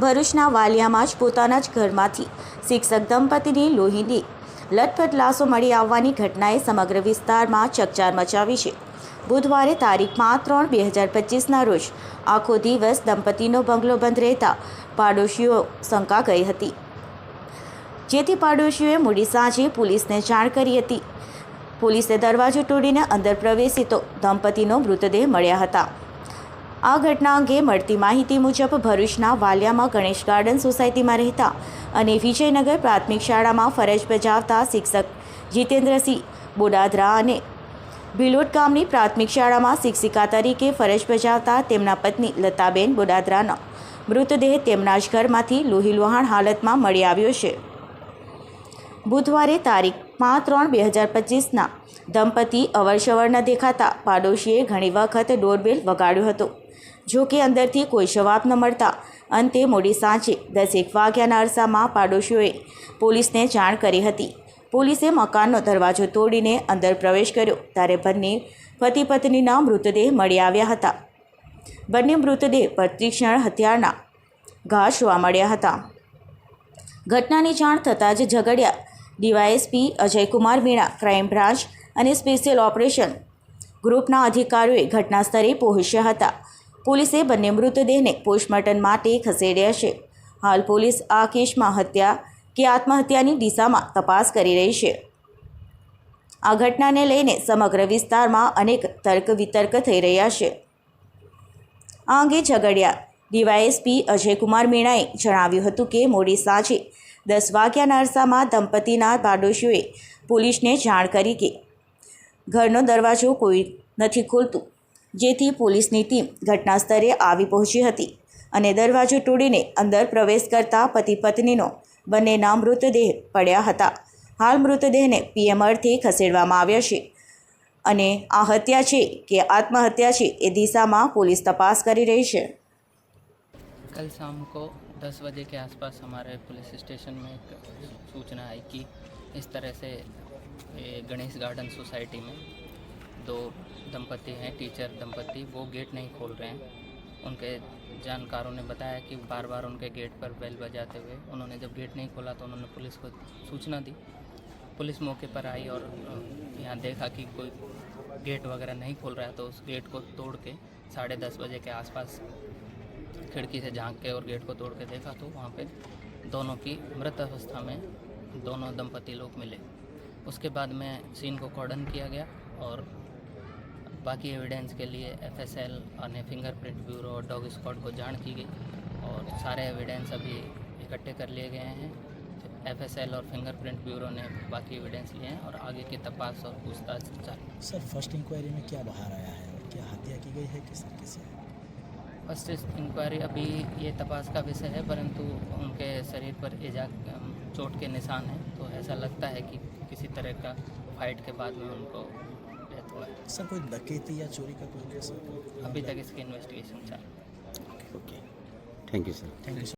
ભરૂચના વાલિયામાં જ પોતાના જ ઘરમાંથી શિક્ષક દંપતીની લોહીની લટપટ લાશો મળી આવવાની ઘટનાએ સમગ્ર વિસ્તારમાં ચકચાર મચાવી છે. બુધવારે તારીખ પાંચ ત્રણ બે હજાર પચીસના રોજ આખો દિવસ દંપતીનો બંગલો બંધ રહેતા પાડોશીઓ શંકા ગઈ હતી. જેથી પાડોશીઓએ મોડી સાંજે પોલીસને જાણ કરી હતી. પોલીસે દરવાજો તોડીને અંદર પ્રવેશી તો દંપતીનો મૃતદેહ મળ્યા હતા. આ ઘટના અંગે મળતી માહિતી મુજબ ભરૂચના વાલિયામાં ગણેશ ગાર્ડન સોસાયટીમાં રહેતા અને વિજયનગર પ્રાથમિક શાળામાં ફરજ બજાવતા શિક્ષક જીતેન્દ્રસિંહ બોડાદરા અને ભિલોટ ગામની પ્રાથમિક શાળામાં શિક્ષિકા તરીકે ફરજ બજાવતા તેમના પત્ની લતાબેન બોડાદરાનો મૃતદેહ તેમના જ ઘરમાંથી લોહી લોહાણ હાલતમાં મળી આવ્યો છે. બુધવારે તારીખ પાંચ ત્રણ બે હજાર પચીસના દંપતી અવરસવરના દેખાતા પાડોશીએ ઘણી વખત ડોરબેલ વગાડ્યો હતો. જો કે અંદરથી કોઈ જવાબ ન મળતા અંતે મોડી સાંજે દસેક વાગ્યાના અરસામાં પાડોશીઓએ પોલીસને જાણ કરી હતી. પોલીસે મકાનનો દરવાજો તોડીને અંદર પ્રવેશ કર્યો. ત્યારે બંને પતિ પત્નીના મૃતદેહ મળી આવ્યા હતા. બંને મૃતદેહ પ્રતિક્ષણ હથિયારના ઘા જોવા મળ્યા હતા. ઘટનાની જાણ થતાં જ Jhagadia DYSP Ajaykumar Meena, crime branch અને સ્પેશિયલ ઓપરેશન ગ્રુપના અધિકારીઓએ ઘટના સ્થળે પહોંચ્યા હતા. પોલીસે બંને મૃતદેહને પોસ્ટમોર્ટમ માટે ખસેડ્યા છે. હાલ પોલીસ આ કેસમાં હત્યા કે આત્મહત્યાની દિશામાં તપાસ કરી રહી છે. આ ઘટનાને લઈને સમગ્ર વિસ્તારમાં અનેક તર્ક વિતર્ક થઈ રહ્યા છે. આ અંગે ઝઘડિયા ડીવાયએસપી અજયકુમાર મીણાએ જણાવ્યું હતું કે મોડી સાંજે દસ વાગ્યાના અરસામાં દંપતીના પાડોશીઓએ પોલીસને જાણ કરી કે ઘરનો દરવાજો કોઈ નથી ખોલતું, જેથી પોલીસની ટીમ ઘટના સ્થળે આવી પહોંચી હતી અને દરવાજો તોડીને અંદર પ્રવેશ કરતા પતિ પત્નીનો બંનેના મૃતદેહ પડ્યા હતા. હાલ મૃતદેહને પીએમ અર્થે ખસેડવામાં આવ્યા છે અને આ હત્યા છે કે આત્મહત્યા છે એ દિશામાં પોલીસ તપાસ કરી રહી છે. કલ શામ 10 बजे के आसपास हमारे पुलिस स्टेशन में एक सूचना आई कि इस तरह से गणेश गार्डन सोसाइटी में दो दंपति हैं, टीचर दंपति वो गेट नहीं खोल रहे हैं। उनके जानकारों ने बताया कि बार बार उनके गेट पर बेल बजाते हुए उन्होंने जब गेट नहीं खोला तो उन्होंने पुलिस को सूचना दी। पुलिस मौके पर आई और यहाँ देखा कि कोई गेट वगैरह नहीं खोल रहा है तो उस गेट को तोड़ के साढ़े दस बजे के आसपास खिड़की से झाँक के और गेट को तोड़ के देखा तो वहाँ पे दोनों की मृत अवस्था में दोनों दंपति लोग मिले। उसके बाद में सीन को कॉर्डन किया गया और बाकी एविडेंस के लिए एफ़ एस एल और फिंगरप्रिंट ब्यूरो और डॉग स्क्वाड को जान की गई और सारे एविडेंस अभी इकट्ठे कर लिए गए हैं। एफ़ एस एल और फिंगरप्रिंट ब्यूरो ने बाकी एविडेंस लिए हैं और आगे की तपास और पूछताछ जारी। सर फ़र्स्ट इंक्वायरी में क्या बाहर आया है और क्या हत्या की गई है? किस तरीके से? फ़र्स्ट इंक्वायरी अभी ये तपास का विषय है परंतु उनके शरीर पर एजा चोट के निशान हैं तो ऐसा लगता है कि किसी तरह का फाइट के बाद में उनको डेथ हुआ सर कोई डकैती या चोरी का कोई अभी तक इसकी इन्वेस्टिगेशन चल okay thank you sir thank you